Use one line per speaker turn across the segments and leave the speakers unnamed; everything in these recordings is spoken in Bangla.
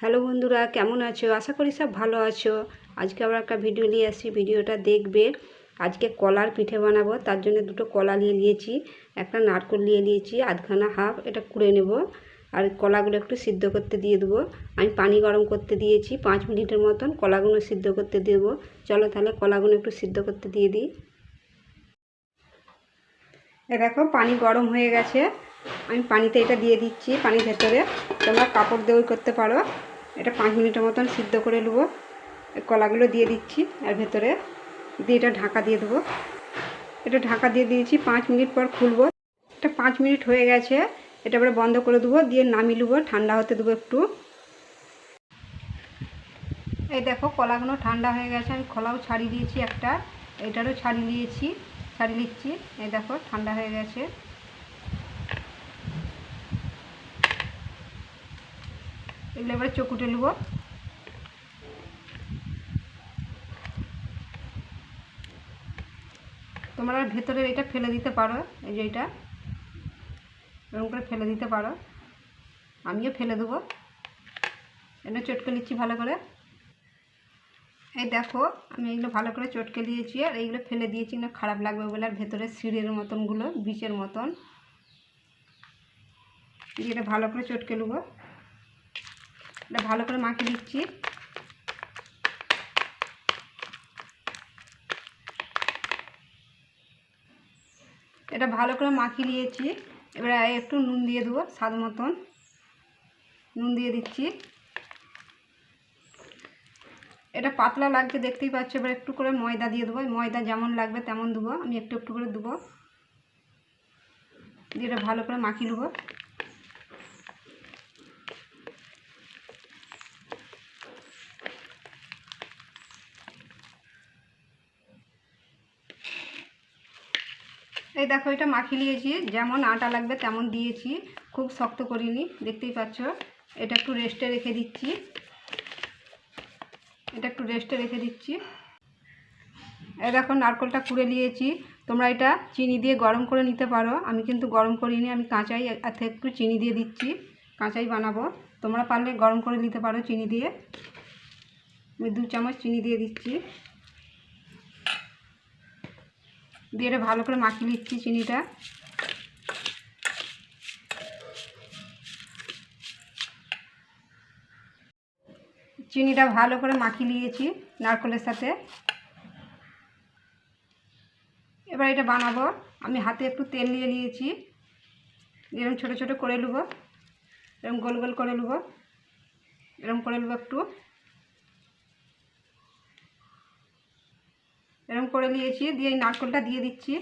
হ্যালো বন্ধুরা, কেমন আছো? আশা করি সব ভালো আছো। আজকে আবার একটা ভিডিও নিয়ে আসছি। ভিডিওটা দেখবে। আজকে কলার পিঠে বানাবো। তার জন্য দুটো কলা নিয়ে নিয়েছি। একটা নারকোল নিয়ে নিয়েছি, আধখানা হাফ, এটা কুড়ে নেব। আর কলাগুলো একটু সিদ্ধ করতে দিয়ে দেবো। আমি পানি গরম করতে দিয়েছি। পাঁচ মিনিটের মতন কলাগুলো সিদ্ধ করতে দেবো। চলো তাহলে কলাগুলো একটু সিদ্ধ করতে দিয়ে দিই। দেখো, পানি গরম হয়ে গেছে। আমি পানিতে এটা দিয়ে দিচ্ছি, পানির ভেতরে। তোমরা কাপড় দিয়েও করতে পারো। এটা পাঁচ মিনিটের মতন সিদ্ধ করে নেব। কলাগুলো দিয়ে দিচ্ছি আর ভেতরে। দিয়ে এটা ঢাকা দিয়ে দেবো। এটা ঢাকা দিয়ে দিয়েছি, পাঁচ মিনিট পর খুলবো। এটা পাঁচ মিনিট হয়ে গেছে। এটা এবারে বন্ধ করে দেবো, দিয়ে নামিয়ে নেব, ঠান্ডা হতে দেবো একটু। এই দেখো, কলাগুলো ঠান্ডা হয়ে গেছে। আমি কলাও ছাড়িয়ে দিয়েছি একটা। এটারও ছাড়িয়ে দিয়েছি, ছাড়িয়ে দিচ্ছি। এই দেখো, ঠান্ডা হয়ে গেছে। এগুলো এবারে চকুটে নেব। তোমরা ভেতরের এটা ফেলে দিতে পারো, এই যে এটা। এরকম করে ফেলে দিতে পারো। আমিও ফেলে দেবো। এটা চটকে নিচ্ছি ভালো করে। এই দেখো, আমি এগুলো ভালো করে চটকে দিয়েছি আর এইগুলো ফেলে দিয়েছি না, খারাপ লাগবে বলে। আর ভেতরে সিঁড়ের মতনগুলো বিচের মতন। এটা ভালো করে চটকে নেব। এটা ভালো করে মাখিয়ে দিচ্ছি এটা ভালো করে মাখিয়ে নিয়েছি। এবার একটু নুন দিয়ে দেবো স্বাদ মতন। নুন দিয়ে দিচ্ছি। এটা পাতলা লাগছে, দেখতেই পাচ্ছ। এবার একটু করে ময়দা দিয়ে দেবো। ময়দা যেমন লাগবে তেমন দেবো। আমি একটু একটু করে দেবো। দিয়ে এটা ভালো করে মাখিয়ে নেব। এই দেখো, এটা মাখিয়ে নিয়েছি। যেমন আটা লাগবে তেমন দিয়েছি। খুব শক্ত করিনি, দেখতেই পাচ্ছ। এটা একটু রেস্টে রেখে দিচ্ছি। এটা একটু রেস্টে রেখে দিচ্ছি। এই দেখো, নারকলটা কুড়ে নিয়েছি। তোমরা এটা চিনি দিয়ে গরম করে নিতে পারো। আমি কিন্তু গরম করিনি, আমি কাঁচাই একটু চিনি দিয়ে দিচ্ছি। কাঁচাই বানাবো। তোমরা পারলে গরম করে নিতে পারো চিনি দিয়ে। আমি দু চামচ চিনি দিয়ে দিচ্ছি। দিয়ে এটা ভালো করে মাখিয়ে নিচ্ছি চিনিটা। চিনিটা ভালো করে মাখিয়ে নিয়েছি নারকলের সাথে। এবার এটা বানাবো। আমি হাতে একটু তেল নিয়ে নিয়েছি। এরকম ছোটো ছোটো করে নেব। এরকম গোল গোল করে নেব। এরকম করে নেব একটু। করে নিয়েছি, দিয়ে এই নারকলটা দিয়ে দিচ্ছি।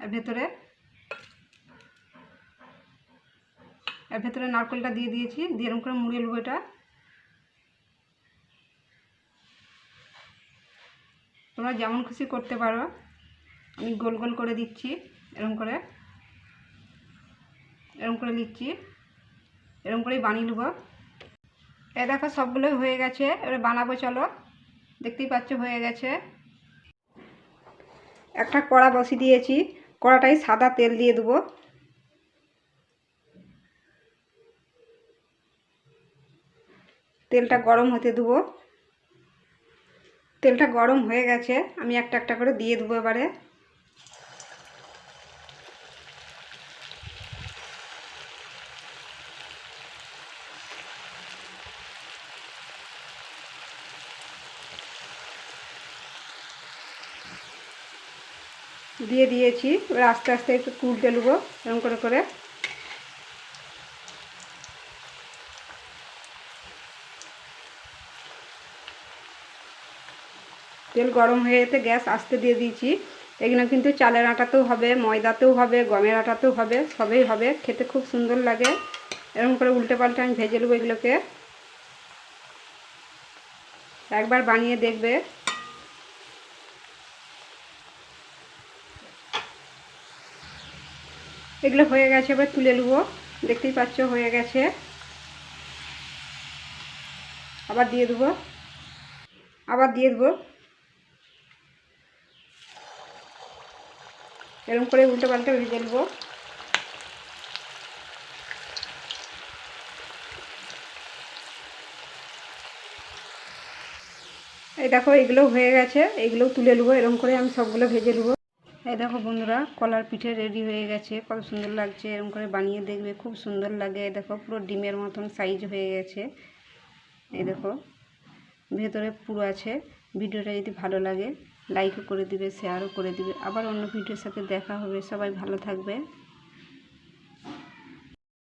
আর ভেতরে আর ভেতরে নারকলটা দিয়ে দিয়েছি, দিয়ে এরকম করে মুড়ে নেব এটা। তোমরা যেমন খুশি করতে পারো, আমি গোল গোল করে দিচ্ছি, এরকম করে। এরকম করে নিচ্ছি, এরকম করেই বানিয়ে নেব। এ দেখো সবগুলোই হয়ে গেছে, এবার বানাবো, চলো। দেখতেই পাচ্ছ হয়ে গেছে। একটা কড়া বসিয়ে দিয়েছি। কড়াটাই সাদা তেল দিয়ে দেবো। তেলটা গরম হতে দেবো। তেলটা গরম হয়ে গেছে। আমি একটা একটা করে দিয়ে দেবো এবারে। দিয়ে দিয়েছি। এবার আস্তে আস্তে একটু তুলতে নেব এরকম করে করে। তেল গরম হয়ে যেতে গ্যাস আস্তে দিয়ে দিয়েছি। এগুলো কিন্তু চালের আটাতেও হবে, ময়দাতেও হবে, গমের আটাতেও হবে, সবেই হবে। খেতে খুব সুন্দর লাগে। এরকম করে উল্টে পাল্টে আমি ভেজে নেব এগুলোকে। একবার বানিয়ে দেখবে। এগুলো হয়ে গেছে, এবার তুলে নেব। দেখতেই পাচ্ছ, হয়ে গেছে। আবার দিয়ে দেবো। আবার দিয়ে দেবো। এরকম করে উল্টো পাল্টে ভেজে নেব। এই দেখো, এগুলো হয়ে গেছে। এগুলো তুলে নেব। এরকম করে আমি সবগুলো ভেজে নেব। এই দেখো বন্ধুরা, কলার পিঠে রেডি হয়ে গেছে। কত সুন্দর লাগছে এরকম করে বানিয়ে দেখবে, খুব সুন্দর লাগে। এই দেখো, পুরো ডিমের মতন সাইজ হয়ে গেছে। এই দেখো, ভেতরে পুরো আছে। ভিডিওটা যদি ভালো লাগে লাইকও করে দিবে শেয়ারও করে দিবে। আবার অন্য ভিডিওর সাথে দেখা হবে। সবাই ভালো থাকবে।